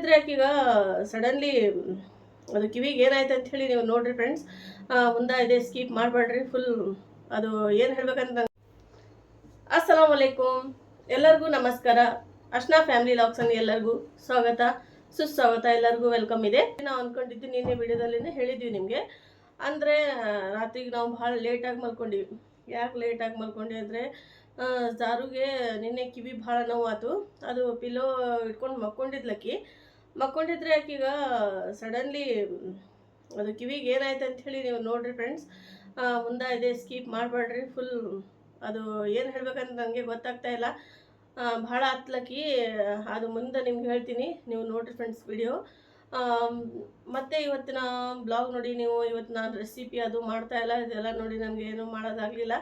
ಮಲ್ಕೊಂಡಿದ್ರೆ ಆಕೀಗ suddenly ಅದು ಕಿವಿಗೆ ಏನಾಯ್ತು ಅಂತ ಹೇಳಿ ನೀವು ನೋಡ್ರಿ ಫ್ರೆಂಡ್ಸ್ ಮುಂದೆ ಇದೆ ಸ್ಕಿಪ್ ಮಾಡಬೇಡ್ರಿ ಫುಲ್ ಅದು ಏನು ಹೇಳ್ಬೇಕಂತ ಅಸ್ಸಲಾಮ್ ಅಲೈಕುಮ್ ಎಲ್ಲರಿಗೂ ನಮಸ್ಕಾರ. ಅಶ್ನಾ ಫ್ಯಾಮಿಲಿ ಲಾಕ್ಸನ್ ಎಲ್ಲರಿಗೂ ಸ್ವಾಗತ, ಸುಸ್ವಾಗತ, ಎಲ್ಲರಿಗೂ ವೆಲ್ಕಮ್ ಇದೆ. ನಾವು ಅಂದ್ಕೊಂಡಿದ್ದು ನಿನ್ನೆ ವಿಡಿಯೋದಲ್ಲಿನೇ ಹೇಳಿದ್ವಿ ನಿಮಗೆ. ಅಂದರೆ ರಾತ್ರಿಗೆ ನಾವು ಭಾಳ ಲೇಟಾಗಿ ಮಲ್ಕೊಂಡಿವಿ. ಯಾಕೆ ಲೇಟಾಗಿ ಮಲ್ಕೊಂಡಿ ಅಂದರೆ ಜಾರುಗೆ ನಿನ್ನೆ ಕಿವಿ ಭಾಳ ನೋವಾತು. ಅದು ಪಿಲೋ ಇಟ್ಕೊಂಡು ಮಕ್ಕೊಂಡಿದ್ಲಕ್ಕಿ. ಮಕ್ಕೊಂಡಿದ್ರೆ ಈಗ ಸಡನ್ಲಿ ಅದು ಕಿವಿಗೆ ಏನಾಯ್ತು ಹೇಳಿ ನೀವು ನೋಡ್ರಿ ಫ್ರೆಂಡ್ಸ್ ಮುಂದೆ ಇದೆ ಸ್ಕಿಪ್ ಮಾಡಬೇಡ್ರಿ ಫುಲ್ ಅದು ಏನು ಹೇಳ್ಬೇಕಂತ ನನಗೆ ಗೊತ್ತಾಗ್ತಾ ಇಲ್ಲ. ಭಾಳ ಹತ್ಲಕ್ಕಿ ಅದು ಮುಂದೆ ನಿಮ್ಗೆ ಹೇಳ್ತೀನಿ, ನೀವು ನೋಡ್ರಿ ಫ್ರೆಂಡ್ಸ್ ವಿಡಿಯೋ ಮತ್ತು ಇವತ್ತಿನ ಬ್ಲಾಗ್ ನೋಡಿ ನೀವು ಇವತ್ತು ನಾನು ರೆಸಿಪಿ ಅದು ಮಾಡ್ತಾ ಇಲ್ಲ, ಇದೆಲ್ಲ ನೋಡಿ ನನಗೆ ಏನೂ ಮಾಡೋದಾಗಲಿಲ್ಲ.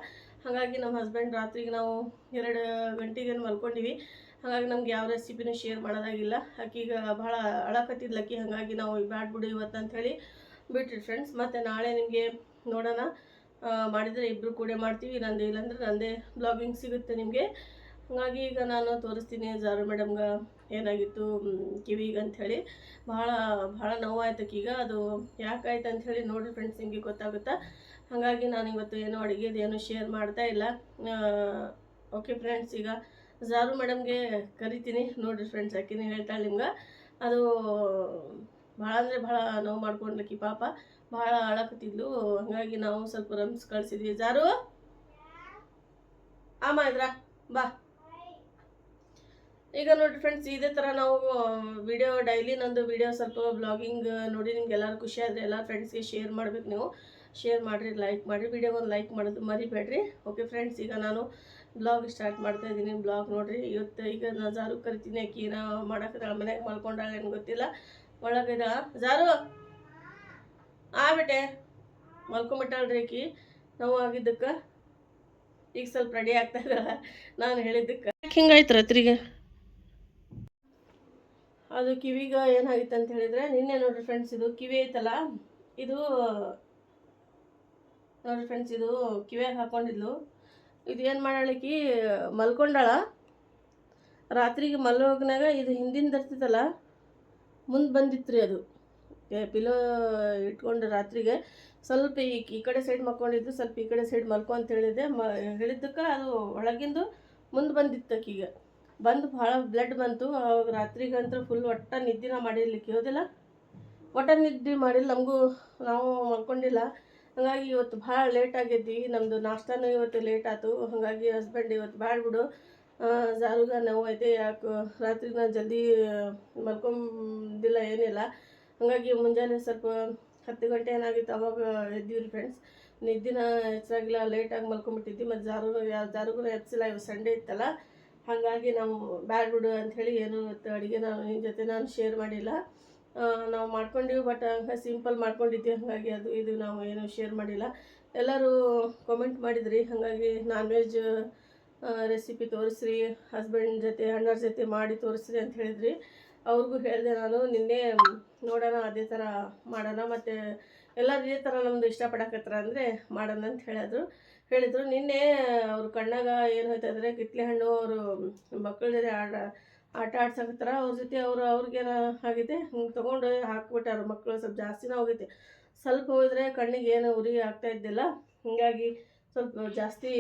ಹಾಗಾಗಿ ನಮ್ಮ ಹಸ್ಬೆಂಡ್ ರಾತ್ರಿಗೆ ನಾವು ಎರಡು ಗಂಟೆಗೇನು ಮಲ್ಕೊಂಡಿವಿ. ಹಾಗಾಗಿ ನಮ್ಗೆ ಯಾವ ರೆಸಿಪಿನೂ ಶೇರ್ ಮಾಡೋದಾಗಿಲ್ಲ. ಆಕೀಗ ಭಾಳ ಅಳಕತ್ತಿದ್ಲಕ್ಕಿ, ಹಾಗಾಗಿ ನಾವು ಬ್ಯಾಡ್ ಬಿಡು ಇವತ್ತು ಅಂಥೇಳಿ ಬಿಟ್ರಿ ಫ್ರೆಂಡ್ಸ್ ಮತ್ತು ನಾಳೆ ನಿಮಗೆ ನೋಡೋಣ. ಮಾಡಿದರೆ ಇಬ್ಬರು ಕೂಡ ಮಾಡ್ತೀವಿ. ನಂದು ಇಲ್ಲಂದ್ರೆ ನಂದೇ ಬ್ಲಾಗಿಂಗ್ ಸಿಗುತ್ತೆ ನಿಮಗೆ. ಹಾಗಾಗಿ ಈಗ ನಾನು ತೋರಿಸ್ತೀನಿ ಜಾರು ಮೇಡಮ್ಗೆ ಏನಾಗಿತ್ತು ಕಿವಿಗೆ ಅಂಥೇಳಿ ಭಾಳ ಭಾಳ ನೋವಾಯ್ತು ಈಗ ಅದು ಯಾಕಾಯ್ತು ಅಂಥೇಳಿ ನೋಡಿರಿ ಫ್ರೆಂಡ್ಸ್ ನಿಮಗೆ ಗೊತ್ತಾಗುತ್ತಾ? ಹಾಗಾಗಿ ನಾನು ಇವತ್ತು ಏನು ಅಡುಗೆದು ಏನೂ ಶೇರ್ ಮಾಡ್ತಾ ಇಲ್ಲ. ಓಕೆ ಫ್ರೆಂಡ್ಸ್ ಈಗ ಜಾರು ಮೇಡಮ್ಗೆ ಕರಿತೀನಿ ನೋಡಿರಿ ಫ್ರೆಂಡ್ಸ್ ಆಕಿನ ಹೇಳ್ತಾಳೆ ನಿಮ್ಗೆ. ಅದು ಭಾಳ ಅಂದರೆ ಭಾಳ ನೋವು ಮಾಡ್ಕೊಂಡ್ಲಕ್ಕಿ ಪಾಪ. ಭಾಳ ಅಳಕತ್ತಿದ್ಲು. ಹಾಗಾಗಿ ನಾವು ಸ್ವಲ್ಪ ರಮ್ಸ್ ಕಳಿಸಿದ್ವಿ. ಜಾರು ಆಮ ಇದ್ರ ಬಾ. ಈಗ ನೋಡಿರಿ ಫ್ರೆಂಡ್ಸ್ ಇದೇ ಥರ ನಾವು ವಿಡಿಯೋ ಡೈಲಿ ನಂದು ವಿಡಿಯೋ ಸ್ವಲ್ಪ ಬ್ಲಾಗಿಂಗ್ ನೋಡಿ ನಿಮ್ಗೆ ಎಲ್ಲರೂ ಖುಷಿ ಆದರೆ ಎಲ್ಲ ಫ್ರೆಂಡ್ಸ್ಗೆ ಶೇರ್ ಮಾಡ್ಬೇಕು ನೀವು. ಶೇರ್ ಮಾಡಿರಿ ಲೈಕ್ ಮಾಡಿರಿ. ವಿಡಿಯೋಗೆ ಲೈಕ್ ಮಾಡೋದು ಮರಿಬೇಡ್ರಿ. ಓಕೆ ಫ್ರೆಂಡ್ಸ್ ಈಗ ನಾನು ಬ್ಲಾಗ್ ಸ್ಟಾರ್ಟ್ ಮಾಡ್ತಾ ಇದ್ದೀನಿ. ಬ್ಲಾಗ್ ನೋಡಿರಿ, ಇವತ್ತು ಈಗ ನಾನು ಜಾರು ಕರಿತೀನಿ ಆಕಿ ನಾ ಮಾಡಕ್ಕೆ ಮನೆಗೆ ಮಲ್ಕೊಂಡಾಳೆ ಏನು ಗೊತ್ತಿಲ್ಲ. ಒಳಗಿದ ಜಾರು ಆ ಬಿಟ್ಟೆ ಮಲ್ಕೊಂಬಿಟ್ಟಾಳ್ರಿ ಆಕಿ ನೋವು ಆಗಿದ್ದಕ್ಕೆ ಈಗ ಸ್ವಲ್ಪ ರೆಡಿ ಆಗ್ತಾ ಇದಲ್ಲ ನಾನು ಹೇಳಿದ್ದಕ್ಕೆ. ಹಿಂಗಾಯ್ತು ರಾತ್ರಿಗೆ? ಅದು ಕಿವಿಗ ಏನಾಗಿತ್ತು ಅಂತ ಹೇಳಿದ್ರೆ, ನಿನ್ನೆ ನೋಡ್ರಿ ಫ್ರೆಂಡ್ಸ್ ಇದು ಕಿವಿ ಐತಲ್ಲ, ಇದು ನೋಡ್ರಿ ಫ್ರೆಂಡ್ಸ್ ಇದು ಕಿವಿಯಾಗ ಹಾಕೊಂಡಿದ್ಲು. ಇದು ಏನು ಮಾಡಾಳಕಿ ಮಲ್ಕೊಂಡಾಳ. ರಾತ್ರಿಗೆ ಮಲ್ಗೋಗ್ನಾಗ ಇದು ಹಿಂದಿನ ಇರ್ತೈತಲ್ಲ ಮುಂದೆ ಬಂದಿತ್ತು ರೀ ಅದು ಪಿಲೋ ಇಟ್ಕೊಂಡು ರಾತ್ರಿಗೆ ಸ್ವಲ್ಪ ಈ ಈ ಕಡೆ ಸೈಡ್ ಮಲ್ಕೊಂಡಿದ್ದು, ಸ್ವಲ್ಪ ಈ ಕಡೆ ಸೈಡ್ ಮಲ್ಕೊ ಅಂತ ಹೇಳಿದೆ ಮ, ಹೇಳಿದ್ದಕ್ಕೆ ಅದು ಒಳಗಿಂದು ಮುಂದೆ ಬಂದಿತ್ತು ಈಗ. ಬಂದು ಭಾಳ ಬ್ಲಡ್ ಬಂತು. ಅವಾಗ ರಾತ್ರಿಗಂತೂ ಫುಲ್ ಒಟ್ಟ ನಿದ್ದಿನ ಮಾಡಿರ್ಲಿಕ್ಕೆ ಹೋದಿಲ್ಲ. ಒಟ್ಟ ನಿದ್ದೆ ಮಾಡಿಲ್ಲ, ನಮಗೂ ನಾವು ಮಲ್ಕೊಂಡಿಲ್ಲ. ಹಾಗಾಗಿ ಇವತ್ತು ಭಾಳ ಲೇಟ್ ಆಗಿದ್ವಿ ನಮ್ಮದು ನಾಷ್ಟಾನೂ ಇವತ್ತು ಲೇಟ್ ಆಯ್ತು ಹಾಗಾಗಿ ಹಸ್ಬೆಂಡ್ ಇವತ್ತು ಭಾಳ ಬಿಡು. ಜಾರುಗ ನೋವು ಐತೆ, ಯಾಕೆ ರಾತ್ರಿ ನಾನು ಜಲ್ದಿ ಮಲ್ಕೊಂಬಿಲ್ಲ ಏನಿಲ್ಲ. ಹಾಗಾಗಿ ಮುಂಜಾನೆ ಸ್ವಲ್ಪ ಹತ್ತು ಗಂಟೆ ಏನಾಗಿತ್ತು ಅವಾಗ ಎದ್ದೀವಿ ರೀ ಫ್ರೆಂಡ್ಸ್ ನಿದ್ದಿನ ಹೆಚ್ಚಾಗಿಲ್ಲ ಲೇಟಾಗಿ ಮಲ್ಕೊಂಬಿಟ್ಟಿದ್ವಿ ಮತ್ತು ಜಾರು ಜಾರುಗೂ ಹೆಚ್ಚಿಲ್ಲ ಇವು ಸಂಡೇ ಇತ್ತಲ್ಲ. ಹಾಗಾಗಿ ನಾವು ಬ್ಯಾಡ್ ಬಿಡು ಅಂಥೇಳಿ ಏನು ಇವತ್ತು ಅಡುಗೆ ನಾನು ನಿನ್ನ ಜೊತೆ ನಾನು ಶೇರ್ ಮಾಡಿಲ್ಲ. ನಾವು ಮಾಡ್ಕೊಂಡಿವಿ ಬಟ್ ಸಿಂಪಲ್ ಮಾಡ್ಕೊಂಡಿದ್ವಿ, ಹಾಗಾಗಿ ಅದು, ಇದು ನಾವು ಏನು ಶೇರ್ ಮಾಡಿಲ್ಲ. ಎಲ್ಲರೂ ಕಾಮೆಂಟ್ ಮಾಡಿದ್ರಿ, ಹಾಗಾಗಿ ನಾನ್ ವೆಜ್ ರೆಸಿಪಿ ತೋರಿಸ್ರಿ ಹಸ್ಬೆಂಡ್ ಜೊತೆ, ಅಣ್ಣರ ಜೊತೆ ಮಾಡಿ ತೋರಿಸ್ರಿ ಅಂತ ಹೇಳಿದ್ರಿ. ಅವ್ರಿಗೂ ಹೇಳಿದೆ ನಾನು, ನಿನ್ನೆ ನೋಡೋಣ, ಅದೇ ಥರ ಮಾಡೋಣ, ಮತ್ತು ಎಲ್ಲರೂ ಇದೇ ಥರ ನಮ್ಮದು ಇಷ್ಟಪಡಕತ್ತಾರ ಅಂದರೆ ಮಾಡೋಣ ಅಂತ ಹೇಳಿದ್ರು. ಹೇಳಿದರು. ನಿನ್ನೆ ಅವ್ರ ಕಣ್ಣಾಗ ಏನು ಹೋಯ್ತು ಅಂದರೆ ಕಿತ್ಲೆ ಹಣ್ಣು ಅವರು ಮಕ್ಕಳ ಜೊತೆ ಆಟ ಆಟ ಆಡ್ಸಕತ್ತಾರ, ಅವ್ರ ಜೊತೆ ಅವರು ಅವ್ರಿಗೇನ ಆಗಿದೆ ಹಿಂಗೆ ತೊಗೊಂಡು ಹಾಕ್ಬಿಟ್ಟಾರ ಮಕ್ಕಳು ಸ್ವಲ್ಪ ಜಾಸ್ತಿನೇ ಹೋಗೈತೆ. ಸ್ವಲ್ಪ ಹೋದರೆ ಕಣ್ಣಿಗೆ ಏನು ಉರಿ ಆಗ್ತಾ ಇದ್ದಿಲ್ಲ. ಹೀಗಾಗಿ ಸ್ವಲ್ಪ ಜಾಸ್ತಿ,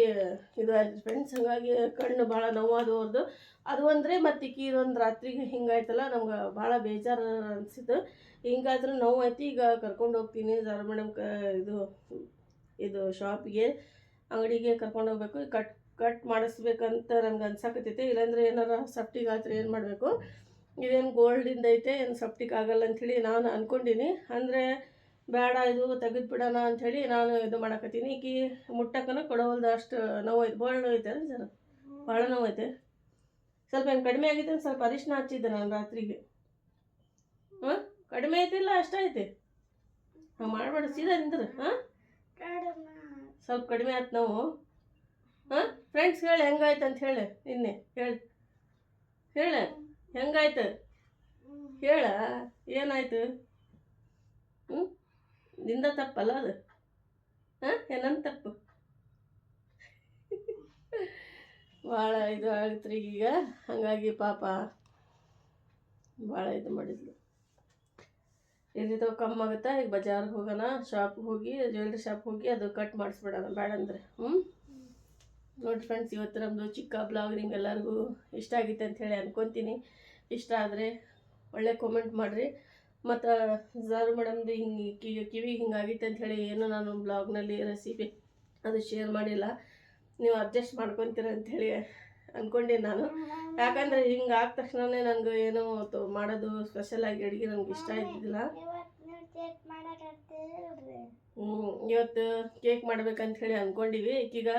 ಇದು ಆಯ್ತು ಫ್ರೆಂಡ್ಸ್ ಹಾಗಾಗಿ ಕಣ್ಣು ಭಾಳ ನೋವಾದು ಅವ್ರದ್ದು ಅದು ಅಂದರೆ ಮತ್ತು ಈಕಿ ಇದೊಂದು ರಾತ್ರಿಗೆ ಹಿಂಗಾಯ್ತಲ್ಲ ನಮ್ಗೆ ಭಾಳ ಬೇಜಾರು ಅನಿಸಿತು ಹಿಂಗಾದರೂ ನೋವು ಐತಿ ಈಗ ಕರ್ಕೊಂಡು ಹೋಗ್ತೀನಿ ಜಾರು ಮೇಡಮ್ ಕ ಇದು ಇದು ಶಾಪಿಗೆ ಅಂಗಡಿಗೆ ಕರ್ಕೊಂಡು ಹೋಗ್ಬೇಕು. ಕಟ್ ಕಟ್ ಮಾಡಿಸ್ಬೇಕಂತ ನನಗೆ ಅನ್ಸಕತ್ತೈತೆ ಇಲ್ಲಾಂದ್ರೆ ಏನಾರ ಸಫ್ಟಿಗೆ ಆದ್ರೆ ಏನು ಮಾಡಬೇಕು? ಇದೇನು ಗೋಲ್ಡಿಂದ ಐತೆ ಏನು ಸಫ್ಟಿಗೆ ಆಗಲ್ಲ ಅಂಥೇಳಿ ನಾನು ಅಂದ್ಕೊಂಡಿನಿ ಅಂದರೆ ಬೇಡ ಇದು ತೆಗೆದು ಬಿಡೋಣ ಅಂಥೇಳಿ ನಾನು ಇದು ಮಾಡಕತ್ತೀನಿ. ಈಕಿ ಮುಟ್ಟಕ್ಕನ ಕೊಡವಲ್ದು ಅಷ್ಟು ನೋವು ಐತೆ ಭಾಳ ನೋವು ಐತೆ ಜನ ಭಾಳ ನೋವೈತೆ ಸ್ವಲ್ಪ ಏನು ಕಡಿಮೆ ಆಗಿತ್ತು ಅಂತ ಸ್ವಲ್ಪ ಅರಿಶಿನ ಹಚ್ಚಿದ್ದೆ ನಾನು ರಾತ್ರಿಗೆ. ಹಾಂ? ಕಡಿಮೆ ಐತಿಲ್ಲ ಅಷ್ಟೈತೆ ಐತೆ? ಹಾಂ ಮಾಡಬೇಡ ಸೀದಾ ನಿಂದ್ರೆ ಹಾಂ? ಸ್ವಲ್ಪ ಕಡಿಮೆ ಆಯ್ತು ನಾವು. ಹಾಂ? ಫ್ರೆಂಡ್ಸ್ ಹೇಳಿ ಹೆಂಗಾಯ್ತು ಅಂತ ಹೇಳಿ. ನಿನ್ನೆ ಹೇಳಿ. ಹೇಳ, ಹೆಂಗಾಯ್ತು? ಹೇಳ, ಏನಾಯ್ತು? ಹ್ಞೂ ನಿಂದ ತಪ್ಪಲ್ಲ ಅದು. ಹಾಂ? ಏನಂತ ತಪ್ಪು. ಭಾಳ ಇದು ಆಗತ್ರಿ ಈಗ. ಹಾಗಾಗಿ ಪಾಪ ಭಾಳ ಇದು ಮಾಡಿದ್ಲು. ಎಲ್ಲಿದ್ದೋ ಕಮ್ಮಿ ಆಗುತ್ತಾ? ಈಗ ಬಜಾರ್ಗೆ ಹೋಗೋಣ ಶಾಪ್ಗೆ ಹೋಗಿ ಜ್ಯುವೆಲ್ರಿ ಶಾಪ್ ಹೋಗಿ, ಅದು ಕಟ್ ಮಾಡಿಸ್ಬಿಡೋಣ. ಬೇಡ ಅಂದರೆ ಹ್ಞೂ ನೋಡಿ ಫ್ರೆಂಡ್ಸ್ ಇವತ್ತು ನಮ್ಮದು ಚಿಕ್ಕ ಬ್ಲಾಗ್ ನಿಮ್ಗೆಲ್ಲರಿಗೂ ಇಷ್ಟ ಆಗಿತ್ತು ಅಂತ ಹೇಳಿ ಅನ್ಕೊತೀನಿ. ಇಷ್ಟ ಆದರೆ ಒಳ್ಳೆ ಕಾಮೆಂಟ್ ಮಾಡಿರಿ. ಮತ್ತು ಜಾರು ಮೇಡಮ್ದು ಹಿಂಗೆ ಕಿವಿ ಹಿಂಗೆ ಹಿಂಗಾಗಿತ್ತು ಅಂತ ಹೇಳಿ ಏನು ನಾನು ಬ್ಲಾಗ್ನಲ್ಲಿ ರೆಸಿಪಿ ಅದು ಶೇರ್ ಮಾಡಿಲ್ಲ. ನೀವು ಅಡ್ಜಸ್ಟ್ ಮಾಡ್ಕೊತೀರ ಅಂಥೇಳಿ ಅಂದ್ಕೊಂಡೆ ನಾನು. ಯಾಕಂದರೆ ಹಿಂಗೆ ಆದ ತಕ್ಷಣವೇ ನನಗೆ ಏನು ತೊ- ಮಾಡೋದು ಸ್ಪೆಷಲಾಗಿ ಅಡುಗೆ ನನಗೆ ಇಷ್ಟ ಇದ್ದಿದ್ದಿಲ್ಲ. ಮಾಡಕತ್ತೀರಲ್ರಿ ಹ್ಞೂ ಇವತ್ತು ಕೇಕ್ ಮಾಡ್ಬೇಕಂತ ಹೇಳಿ ಅಂದ್ಕೊಂಡಿವಿ ಈಗೀಗ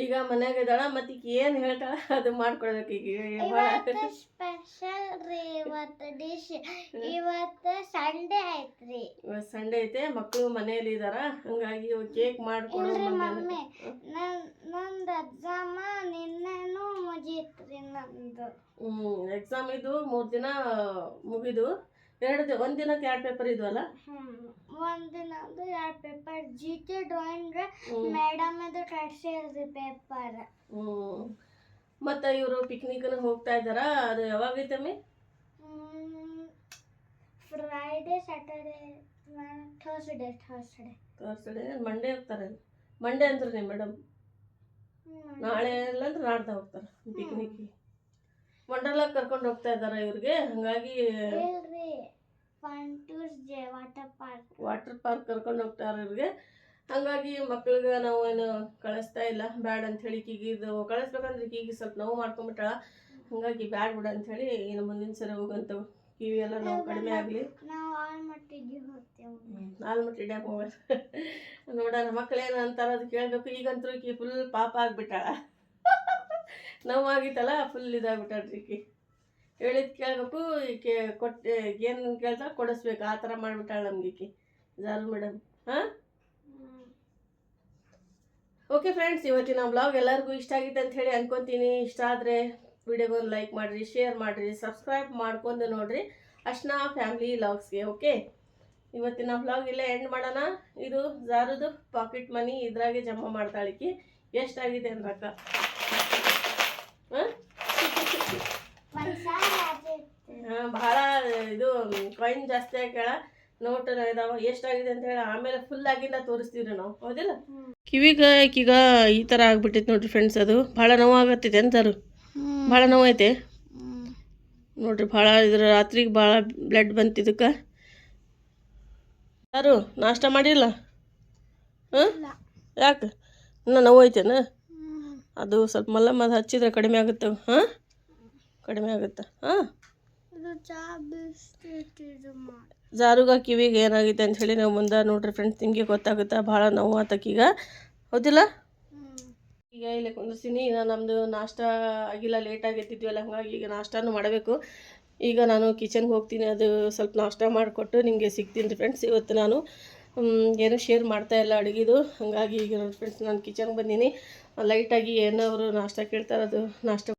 ಈಗ ಮನ್ಯಾಗ ಇದ್ದಾಳ ಮತ್ತೆ ಈಗ ಏನು ಹೇಳ್ತಾಳ ಅದು ಮಾಡ್ಕೊಡ್ಬೇಕು ಈಗ ಇವತ್ತು ಸ್ಪೆಷಲ್ ರೀ ಇವತ್ತು ಡಿಶ್ ಇವತ್ತು ಸಂಡೇ ಐತ್ರಿ. ಇವತ್ತು ಸಂಡೇ ಐತೆ ಮಕ್ಕಳು ಮನೆಯಲ್ಲಿ ಇದಾರ ಹಂಗಾಗಿ ಕೇಕ್ ಮಾಡ್ಕೊಡೋ. ಮಮ್ಮಿ ನಂದು ಎಕ್ಸಾಮ ನಿನ್ನೆನೂ ಮುಗೀತ್ರಿ ನಂದು. ಹ್ಞೂ ಎಕ್ಸಾಮ್ ಇದು ಮೂರು ದಿನ ಮುಗಿದು. ಎರಡು ದಿನ ಒಂದು ದಿನಕ್ಕೆ ಎರಡು ಪೇಪರ್ ಇದ್ವಲ್ಲ? ದಿನ ಎರಡು paper G K drawing madam ಅದು ಕಟ್ಸಿಲ್ರಿ ಪೇಪರ್ ಮತ್ತು ಇವರು ಪಿಕ್ನಿಕ್ನ ಹೋಗ್ತಾ ಇದ್ದಾರ? ಅದು ಯಾವಾಗ ಐತಮ್ಮಿ Friday Saturday Thursday Thursday Thursday Monday ಹೋಗ್ತಾರೆ. ಮಂಡೇ ಅಂದ್ರೆ ಮೇಡಮ್ ನಾಳೆ ಇಲ್ಲ ಅಂದ್ರೆ ನಾಡ್ದ ಹೋಗ್ತಾರೆ ಪಿಕ್ನಿಕ್ಗೆ ವಂಡರ್ಲಾಗ್ ಕರ್ಕೊಂಡು ಹೋಗ್ತಾ ಇದ್ದಾರೆ ಇವ್ರಿಗೆ. ಹಾಗಾಗಿ ವಾಟರ್ ಪಾರ್ಕ್ ಕರ್ಕೊಂಡು ಹೋಗ್ತಾರೆ ಇವ್ರಿಗೆ. ಹಾಗಾಗಿ ಮಕ್ಳಿಗೆ ನಾವು ಏನು ಕಳಿಸ್ತಾ ಇಲ್ಲ. ಬ್ಯಾಡ್ ಅಂತ ಹೇಳಿ ಕೀಗಿ ಇದು ಕಳಿಸ್ಬೇಕಂದ್ರೆ ಕೀಗಿ ಸ್ವಲ್ಪ ನೋವು ಮಾಡ್ಕೊಂಬಿಟ್ಟಾಳ. ಹಾಗಾಗಿ ಬ್ಯಾಡ್ ಬಿಡ ಅಂತ ಹೇಳಿ ಇನ್ನು ಮುಂದಿನ ಸರಿ ಹೋಗಂತ ಕಿವಿ ಎಲ್ಲ ನಾವು ಕಡಿಮೆ ಆಗಲಿ. ಆಲ್ಮಟ್ಟಿ ಡ್ಯಾಮ್ ಹೋಗೋಣ. ನೋಡೋಣ ಮಕ್ಳೇನು ಅಂತಾರ ಅದು ಕೇಳಬೇಕು. ಈಗಂತೂ ಕಿ ಫುಲ್ ಪಾಪ ಆಗಿಬಿಟ್ಟಾಳ. ನೋವಾಗಿತ್ತಲ್ಲ ಫುಲ್ ಇದಾಗ್ಬಿಟ್ಟಾಳ್ರಿ ಈಕಿ. ಹೇಳಿದ್ ಕೇಳಬೇಕು, ಈಕೆ ಕೊಟ್ಟು ಏನು ಕೇಳ್ತಾ ಕೊಡಿಸ್ಬೇಕು, ಆ ಥರ ಮಾಡಿಬಿಟ್ಟಾಳ ನಮ್ಗೆ ಈಕಿ. ಜಾರು ಮೇಡಮ್ ಹಾಂ? ಓಕೆ ಫ್ರೆಂಡ್ಸ್ ಇವತ್ತಿನ ಬ್ಲಾಗ್ ಎಲ್ಲರಿಗೂ ಇಷ್ಟ ಆಗಿತ್ತು ಅಂತ ಹೇಳಿ ಅನ್ಕೊತೀನಿ. ಇಷ್ಟ ಆದರೆ ವಿಡಿಯೋಗೊಂದು ಲೈಕ್ ಮಾಡಿರಿ ಶೇರ್ ಮಾಡಿರಿ ಸಬ್ಸ್ಕ್ರೈಬ್ ಮಾಡ್ಕೊಂಡು ನೋಡಿರಿ. ಅರ್ಶನಾ ಫ್ಯಾಮಿಲಿ ಲಾಗ್ಸ್ಗೆ ಓಕೆ ಇವತ್ತಿನ ಬ್ಲಾಗ್ ಇಲ್ಲೇ ಎಂಡ್ ಮಾಡೋಣ. ಇದು ಜಾರದು ಪಾಕೆಟ್ ಮನಿ ಇದ್ರಾಗೆ ಜಮಾ ಮಾಡ್ತಾಳಿಕಿ ಎಷ್ಟಾಗಿದೆ ಅಂದ್ರಕ್ಕ ಹಾಂ ಒಂದ್ ಸಾಲ ಭಾಳ ಇದು ಕಾಯಿನ್ ಜಾಸ್ತಿ ಆಗ್ಯಾಳ ನೋಟ್ ಇದಾವ, ಎಷ್ಟಾಗಿದೆ ಅಂತ ಹೇಳಿ ಆಮೇಲೆ ಫುಲ್ ಆಗಿಂದ ತೋರಿಸ್ತೀವಿ ನಾವು. ಹೌದಿಲ್ಲ? ಕಿವಿಗೆ ಈಗ ಈ ಥರ ಆಗ್ಬಿಟ್ಟೈತೆ ನೋಡ್ರಿ ಫ್ರೆಂಡ್ಸ್ ಅದು. ಭಾಳ ನೋವಾಗತ್ತೈತೆ ಅಂತಾರು. ಭಾಳ ಐತೆ ನೋಡ್ರಿ ಭಾಳ ಇದ್ರ ರಾತ್ರಿಗೆ ಭಾಳ ಬ್ಲಡ್ ಬಂತು ಇದಕ್ಕೆ. ಯಾರು, ನಾಷ್ಟ ಮಾಡಿಲ್ಲ? ಹಾಂ? ಯಾಕೆ? ಇನ್ನೂ ನೋವು ಐತೇನ ಅದು ಸ್ವಲ್ಪ ಮಲ್ಲಮ್ಮ ಅದು ಹಚ್ಚಿದ್ರೆ ಕಡಿಮೆ ಆಗುತ್ತೆ ಹಾಂ? ಕಡಿಮೆ ಆಗುತ್ತೆ? ಹಾಂ? ಜಾರುಗ ಕಿವಿಗೆ ಏನಾಗಿದೆ ಅಂತ ಹೇಳಿ ನಾವು ಮುಂದೆ ನೋಡ್ರಿ ಫ್ರೆಂಡ್ಸ್ ನಿಮಗೆ ಗೊತ್ತಾಗುತ್ತೆ? ಭಾಳ ನೋವು ಆತಕ್ಕೀಗ ಹೌದಿಲ್ಲ ಈಗ ಇಲ್ಲಿ ಕುಂದಿಸ್ತೀನಿ ಈಗ ನಮ್ಮದು ನಾಷ್ಟ ಆಗಿಲ್ಲ ಲೇಟ್ ಆಗೈತಿದ್ವಲ್ಲ ಹಾಗಾಗಿ ಈಗ ನಾಷ್ಟಾನು ಮಾಡಬೇಕು. ಈಗ ನಾನು ಕಿಚನ್ಗೆ ಹೋಗ್ತೀನಿ. ಅದು ಸ್ವಲ್ಪ ನಾಷ್ಟ ಮಾಡಿಕೊಟ್ಟು ನಿಮಗೆ ಸಿಗ್ತೀನಿ ರೀ ಫ್ರೆಂಡ್ಸ್ ಇವತ್ತು ನಾನು ಏನು ಶೇರ್ ಮಾಡ್ತಾ ಇಲ್ಲ ಅಡುಗೆದು. ಹಾಗಾಗಿ ಈಗ ನೋಡಿ ಫ್ರೆಂಡ್ಸ್ ನಾನು ಕಿಚನ್ಗೆ ಬಂದೀನಿ. ಲೈಟಾಗಿ ಏನೋ ಅವರು ನಾಷ್ಟ ಕೇಳ್ತಾರೆ ಅದು ನಾಷ್ಟ